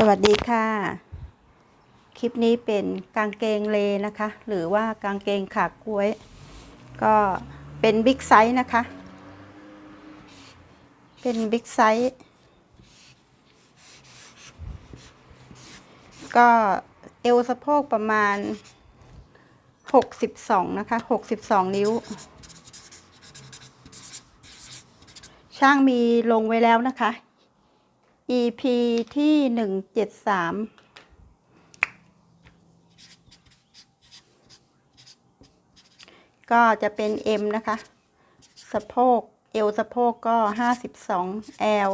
สวัสดีค่ะ คลิปนี้เป็นกางเกงเลนะคะ หรือว่ากางเกงขากล้วย ก็เป็นบิ๊กไซส์นะคะ เป็นบิ๊กไซส์ก็เอวสะโพกประมาณ 62 นะคะ 62 นิ้ว ช่างมีลงไว้แล้วนะคะ EP ที่หนึ่งเจ็ดสามก็จะเป็น M นะคะ สะโพก เอวสะโพกก็ห้าสิบสอง L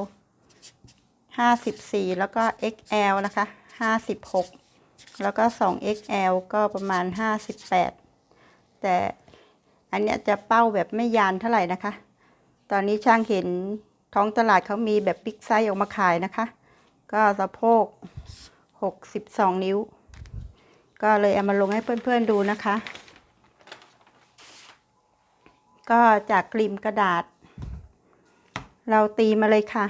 ห้าสิบสี่แล้วก็ XL นะคะห้าสิบหกแล้วก็สอง XL ก็ประมาณห้าสิบแปดแต่อันเนี้ยจะเป้าแบบไม่ยานเท่าไหร่นะคะ ตอนนี้ช่างเห็น ท้องตลาดเขามีแบบบิ๊กไซส์ออกมาขายนะคะ ก็สะโพก 62 นิ้ว ก็เลยเอามาลงให้เพื่อนๆดูนะคะ ก็จากกริมกระดาษ เราตีมาเลยค่ะ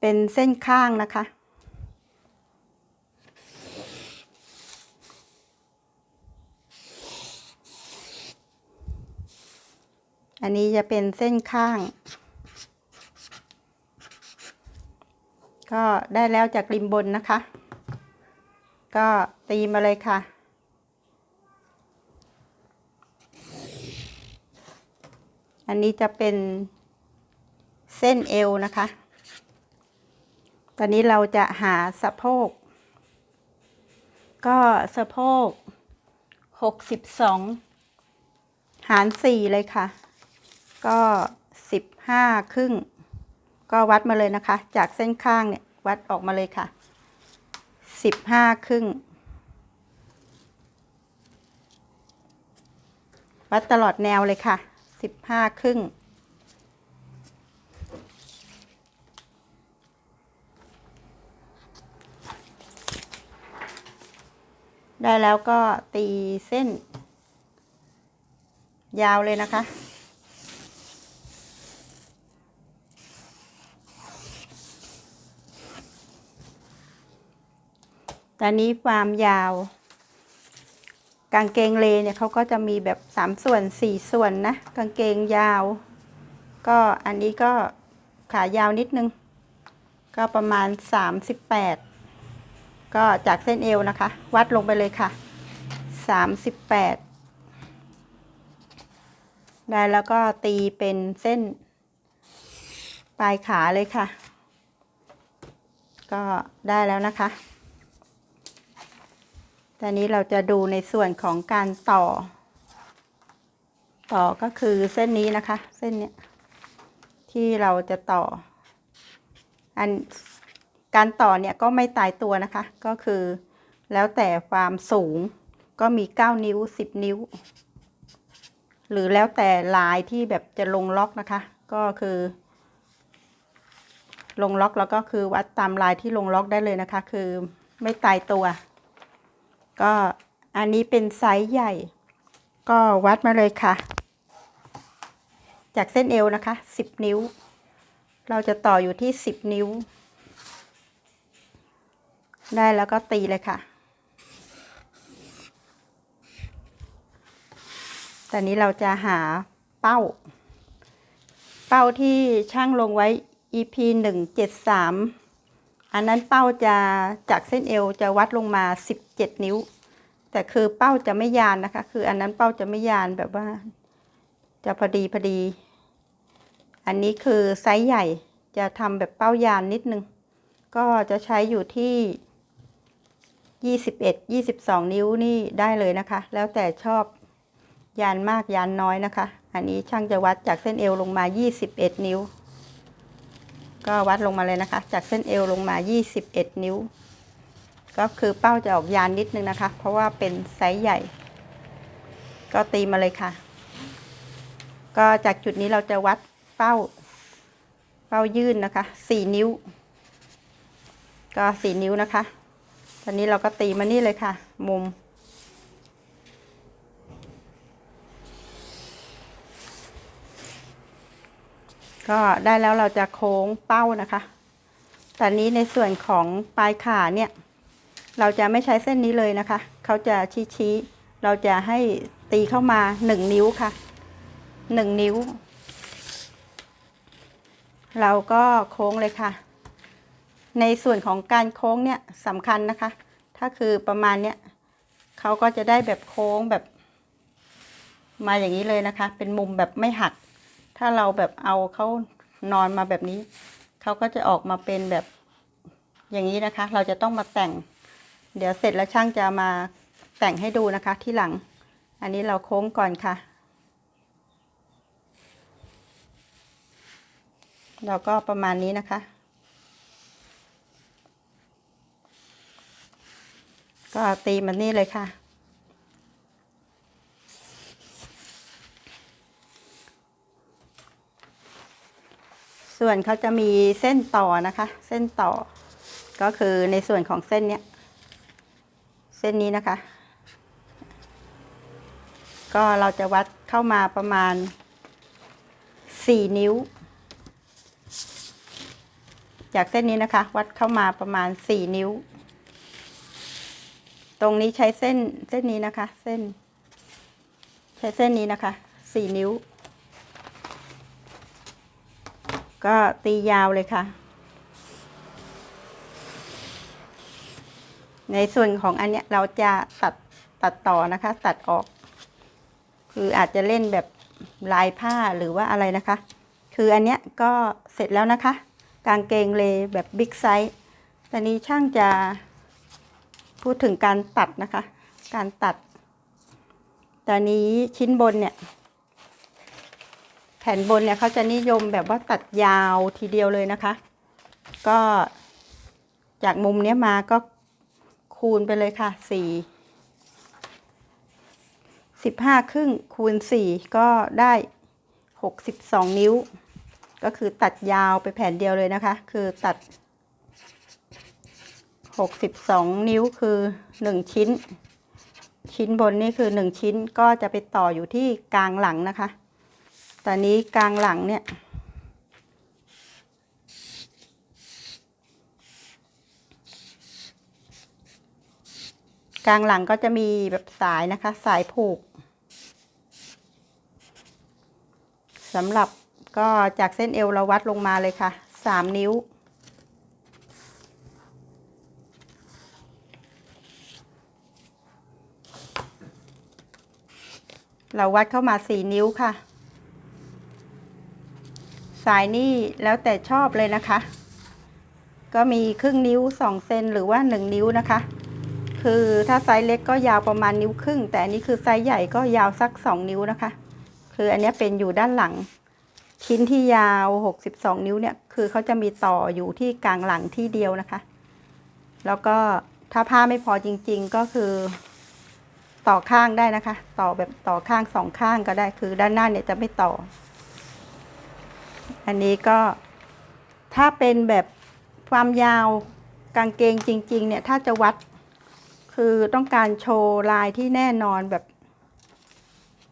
เป็นเส้นข้างนะคะ อันนี้จะเป็นเส้นข้าง ก็ได้แล้วจากริมบนนะคะ ก็ตีมาเลยค่ะอันนี้จะเป็นเส้นเอวนะคะ ตอนนี้เราจะหาสะโพก ก็สะโพกหกสิบสองหารสี่เลยค่ะ ก็สิบห้าครึ่ง ก็วัดมาเลยนะคะ จากเส้นข้างเนี่ยวัดออกมาเลยค่ะสิบห้าครึ่ง วัดตลอดแนวเลยค่ะสิบห้าครึ่งได้แล้วก็ตีเส้น ยาวเลยนะคะ ตอนนี้ความยาว กางเกงเลเนี่ยเขาก็จะมีแบบสามส่วนสี่ส่วนนะ กางเกงยาว ก็อันนี้ก็ขายาวนิดนึง ก็ประมาณสามสิบแปดก็จากเส้นเอวนะคะ วัดลงไปเลยค่ะสามสิบแปดได้แล้วก็ตีเป็นเส้น ปลายขาเลยค่ะ ก็ได้แล้วนะคะ ตอนนี้เราจะดูในส่วนของการต่อ ต่อก็คือเส้นนี้นะคะ เส้นเนี้ยที่เราจะต่อ อันการต่อเนี่ยก็ไม่ตายตัวนะคะ ก็คือแล้วแต่ความสูงก็มี 9 นิ้ว 10 นิ้ว หรือแล้วแต่ลายที่แบบจะลงล็อกนะคะ ก็คือ ลงล็อกแล้วก็คือวัดตามลายที่ลงล็อกได้เลยนะคะ คือไม่ตายตัว ก็อันนี้เป็นไซส์ใหญ่ ก็วัดมาเลยค่ะ จากเส้นเอวนะคะ 10 นิ้ว เราจะต่ออยู่ที่ 10 นิ้ว ได้แล้วก็ตีเลยค่ะตอนนี้เราจะหาเป้า เป้าที่ช่างลงไว้ EP 173 อันนั้นเป้าจะจากเส้นเอวจะวัดลงมา 17 นิ้ว แต่คือเป้าจะไม่ยานนะคะ คืออันนั้นเป้าจะไม่ยานแบบว่า จะพอดีพอดี อันนี้คือไซส์ใหญ่จะทำแบบเป้ายานนิดนึง ก็จะใช้อยู่ที่21 22 นิ้วนี่ได้เลยนะคะ แล้วแต่ชอบยานมากยานน้อยนะคะ อันนี้ช่างจะวัดจากเส้นเอวลงมา 21 นิ้ว ก็วัดลงมาเลยนะคะ จากเส้นเอวลงมา 21 นิ้ว ก็คือเป้าจะออกยานนิดนึงนะคะ เพราะว่าเป็นไซส์ใหญ่ ก็ตีมาเลยค่ะ ก็จากจุดนี้เราจะวัดเป้า เป้ายื่นนะคะ 4 นิ้ว ก็ 4 นิ้วนะคะ ตอนนี้เราก็ตีมานี่เลยค่ะ มุม ก็ได้แล้วเราจะโค้งเป้านะคะ แต่นี้ในส่วนของปลายขาเนี่ย เราจะไม่ใช้เส้นนี้เลยนะคะ เขาจะชี้ชี้ๆเราจะให้ตีเข้ามาหนึ่งนิ้วค่ะหนึ่งนิ้ว เราก็โค้งเลยค่ะ ในส่วนของการโค้งเนี่ยสำคัญนะคะ ถ้าคือประมาณเนี้ยเขาก็จะได้แบบโค้งแบบ มาอย่างนี้เลยนะคะ เป็นมุมแบบไม่หัก ถ้าเราแบบเอาเขานอนมาแบบนี้ เขาก็จะออกมาเป็นแบบอย่างนี้นะคะ เราจะต้องมาแต่ง เดี๋ยวเสร็จแล้วช่างจะมาแต่งให้ดูนะคะที่หลัง อันนี้เราโค้งก่อนค่ะ เราก็ประมาณนี้นะคะ ก็ตีมันนี่เลยค่ะ ส่วนเขาจะมีเส้นต่อนะคะ เส้นต่อ ก็คือในส่วนของเส้นเนี้ย เส้นนี้นะคะ ก็เราจะวัดเข้ามาประมาณ 4 นิ้ว จากเส้นนี้นะคะ วัดเข้ามาประมาณ 4 นิ้ว ตรงนี้ใช้เส้นเส้นนี้นะคะ เส้น ใช้เส้นนี้นะคะ 4 นิ้ว ก็ตียาวเลยค่ะ ในส่วนของอันเนี้ยเราจะตัดตัดต่อนะคะ ตัดออก คืออาจจะเล่นแบบลายผ้าหรือว่าอะไรนะคะ คืออันเนี้ยก็เสร็จแล้วนะคะ กางเกงเลแบบบิ๊กไซส์ตอนนี้ช่างจะพูดถึงการตัดนะคะ การตัด ตอนนี้ชิ้นบนเนี่ย แผ่นบนเนี่ยเขาจะนิยมแบบว่าตัดยาวทีเดียวเลยนะคะ ก็จากมุมเนี้ยมาก็คูณไปเลยค่ะสี่สิบห้าครึ่งคูณสี่ก็ได้หกสิบสองนิ้ว ก็คือตัดยาวไปแผ่นเดียวเลยนะคะ คือตัดหกสิบสองนิ้วคือหนึ่งชิ้น ชิ้นบนนี่คือหนึ่งชิ้นก็จะไปต่ออยู่ที่กลางหลังนะคะ ตอนนี้กลางหลังเนี่ย กลางหลังก็จะมีแบบสายนะคะ สายผูกสำหรับก็จากเส้นเอวเราวัดลงมาเลยค่ะสามนิ้ว เราวัดเข้ามาสี่นิ้วค่ะ สายนี่แล้วแต่ชอบเลยนะคะ ก็มีครึ่งนิ้วสองเซนหรือว่าหนึ่งนิ้วนะคะ คือถ้าไซส์เล็กก็ยาวประมาณนิ้วครึ่ง แต่อันนี้คือไซส์ใหญ่ก็ยาวสักสองนิ้วนะคะ คืออันนี้เป็นอยู่ด้านหลัง ชิ้นที่ยาว 62 นิ้วเนี่ยคือเขาจะมีต่ออยู่ที่กลางหลังที่เดียวนะคะ แล้วก็ถ้าผ้าไม่พอจริง ๆ ก็คือ ต่อข้างได้นะคะ ต่อแบบต่อข้างสองข้างก็ได้ คือด้านหน้าเนี่ยจะไม่ต่อ อันนี้ก็ถ้าเป็นแบบความยาวกางเกงจริง ๆ เนี่ย ถ้าจะวัดคือต้องการโชว์ลายที่แน่นอนแบบ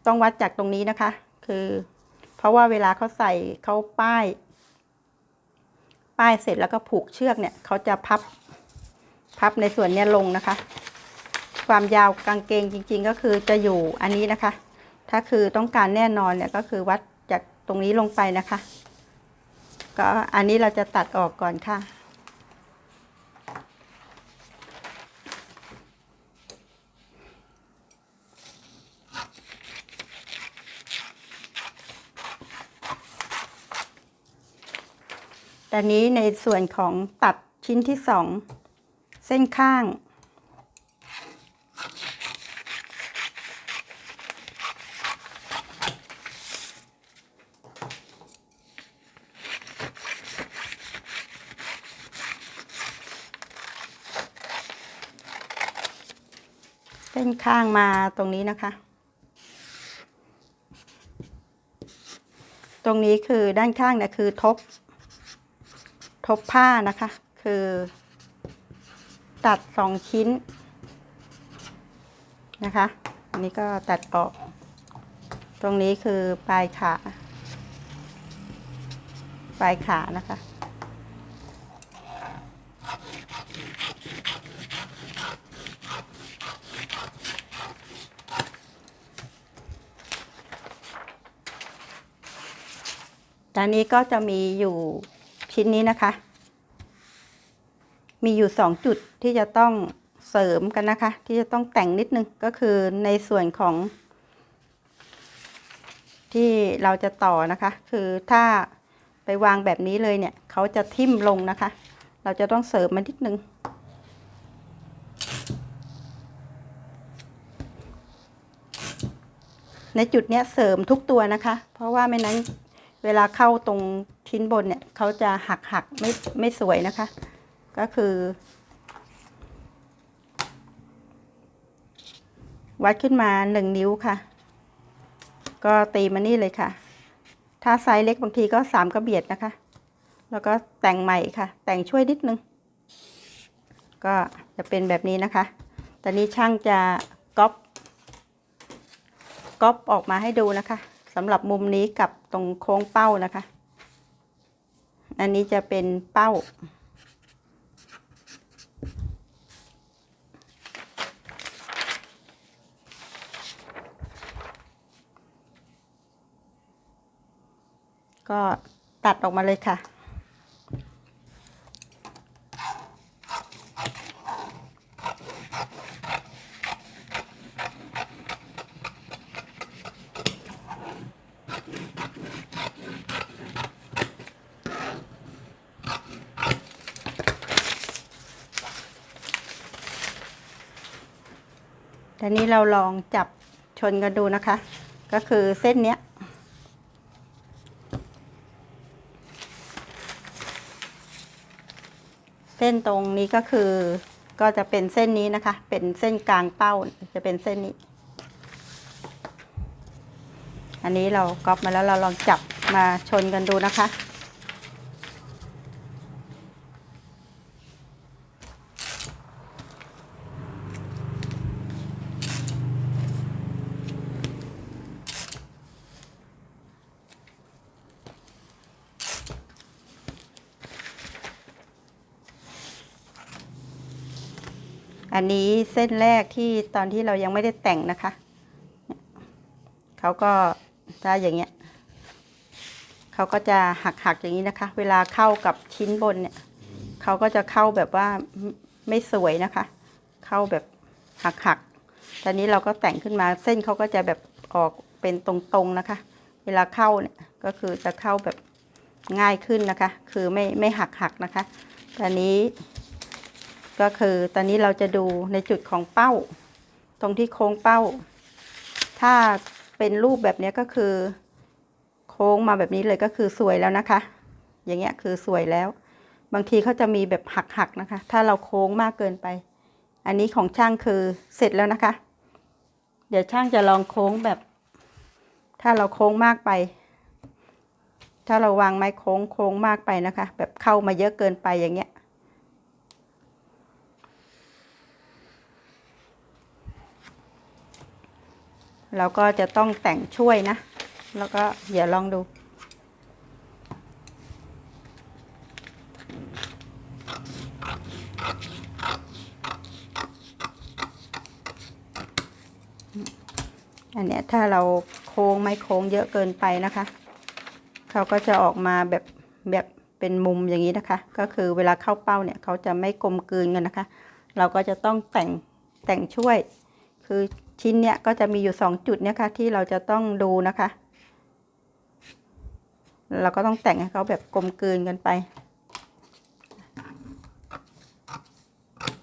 ต้องวัดจากตรงนี้นะคะ คือ เพราะว่าเวลาเขาใส่เขาป้าย ป้ายเสร็จแล้วก็ผูกเชือกเนี่ยเขาจะพับพับในส่วนนี้ลงนะคะ ความยาวกางเกงจริง ๆ ก็คือจะอยู่อันนี้นะคะ ถ้าคือต้องการแน่นอนเนี่ยก็คือวัดจากตรงนี้ลงไปนะคะ ก็อันนี้เราจะตัดออกก่อนค่ะ ตอนนี้ในส่วนของตัดชิ้นที่สอง เส้นข้าง ส้นข้างมาตรงนี้นะคะ ตรงนี้คือด้านข้างเนี่ยคือทบ ทบผ้านะคะ คือ ตัดสองชิ้นนะคะ อันนี้ก็ตัดออก ตรงนี้คือปลายขา ปลายขานะคะ ตอนนี้ก็จะมีอยู่ชิ้นนี้นะคะ มีอยู่สองจุดที่จะต้องเสริมกันนะคะ ที่จะต้องแต่งนิดนึงก็คือในส่วนของ ที่เราจะต่อนะคะ คือถ้าไปวางแบบนี้เลยเนี่ยเขาจะทิ่มลงนะคะ เราจะต้องเสริมมันนิดนึงในจุดเนี้ยเสริมทุกตัวนะคะ เพราะว่าไม่นั้น เวลาเข้าตรงชิ้นบนเนี่ยเขาจะหักหักไม่ไม่สวยนะคะ ก็คือ วัดขึ้นมาหนึ่งนิ้วค่ะ ก็ตีมานี่เลยค่ะ ถ้าไซส์เล็กบางทีก็สามกระเบียดนะคะ แล้วก็แต่งใหม่ค่ะ แต่งช่วยนิดนึง ก็จะเป็นแบบนี้นะคะ ตอนนี้ช่างจะก๊อปก๊อปออกมาให้ดูนะคะ สำหรับมุมนี้กับตรงโค้งเป้านะคะ อันนี้จะเป็นเป้า ก็ตัดออกมาเลยค่ะ ทีนี้เราลองจับชนกันดูนะคะ ก็คือเส้นเนี้ย เส้นตรงนี้ก็คือก็จะเป็นเส้นนี้นะคะ เป็นเส้นกลางเป้าจะเป็นเส้นนี้ อันนี้เราก๊อปมาแล้วเราลองจับมาชนกันดูนะคะ อันนี้เส้นแรกที่ตอนที่เรายังไม่ได้แต่งนะคะ เขาก็ถ้าอย่างเงี้ย เขาก็จะหักหักอย่างนี้นะคะ เวลาเข้ากับชิ้นบนเนี่ย เขาก็จะเข้าแบบว่าไม่สวยนะคะ เข้าแบบหักหักตอนนี้เราก็แต่งขึ้นมาเส้นเขาก็จะแบบออกเป็นตรงๆนะคะ เวลาเข้าเนี่ยก็คือจะเข้าแบบง่ายขึ้นนะคะ คือไม่ไม่หักหักนะคะตอนนี้ ก็คือตอนนี้เราจะดูในจุดของเป้า ตรงที่โค้งเป้า ถ้าเป็นรูปแบบนี้ก็คือ โค้งมาแบบนี้เลยก็คือสวยแล้วนะคะ อย่างเงี้ยคือสวยแล้ว บางทีเขาจะมีแบบหักๆนะคะ ถ้าเราโค้งมากเกินไป อันนี้ของช่างคือเสร็จแล้วนะคะ เดี๋ยวช่างจะลองโค้งแบบ ถ้าเราโค้งมากไป ถ้าเราวางไม้โค้งโค้งมากไปนะคะ แบบเข้ามาเยอะเกินไปอย่างเงี้ย เราก็จะต้องแต่งช่วยนะ แล้วก็เดี๋ยวลองดู อันเนี้ยถ้าเราโค้งไม่โค้งเยอะเกินไปนะคะ เขาก็จะออกมาแบบแบบเป็นมุมอย่างนี้นะคะ ก็คือเวลาเข้าเป้าเนี่ยเขาจะไม่กลมกลืนกันนะคะ เราก็จะต้องแต่งแต่งช่วยคือ ชิ้นเนี้ยก็จะมีอยู่สองจุดเนี่ยค่ะที่เราจะต้องดูนะคะ เราก็ต้องแต่งให้เขาแบบกลมกลืนกันไป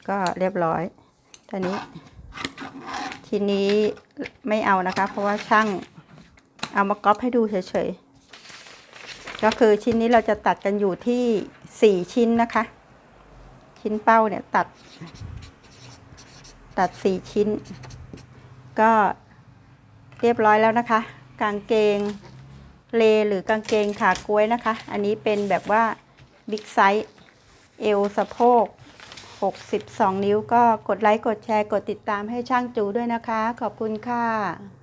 ก็เรียบร้อยตอนนี้ชิ้นนี้ไม่เอานะคะ เพราะว่าช่างเอามาก๊อปให้ดูเฉยๆ ก็คือชิ้นนี้เราจะตัดกันอยู่ที่สี่ชิ้นนะคะ ชิ้นเป้าเนี่ยตัด ตัดสี่ชิ้น ก็เรียบร้อยแล้วนะคะ กางเกงเลหรือกางเกงขากล้วยนะคะ อันนี้เป็นแบบว่าบิ๊กไซส์เอวสะโพก 62 นิ้วก็กดไลค์ กดแชร์ กดติดตามให้ช่างจูด้วยนะคะ ขอบคุณค่ะ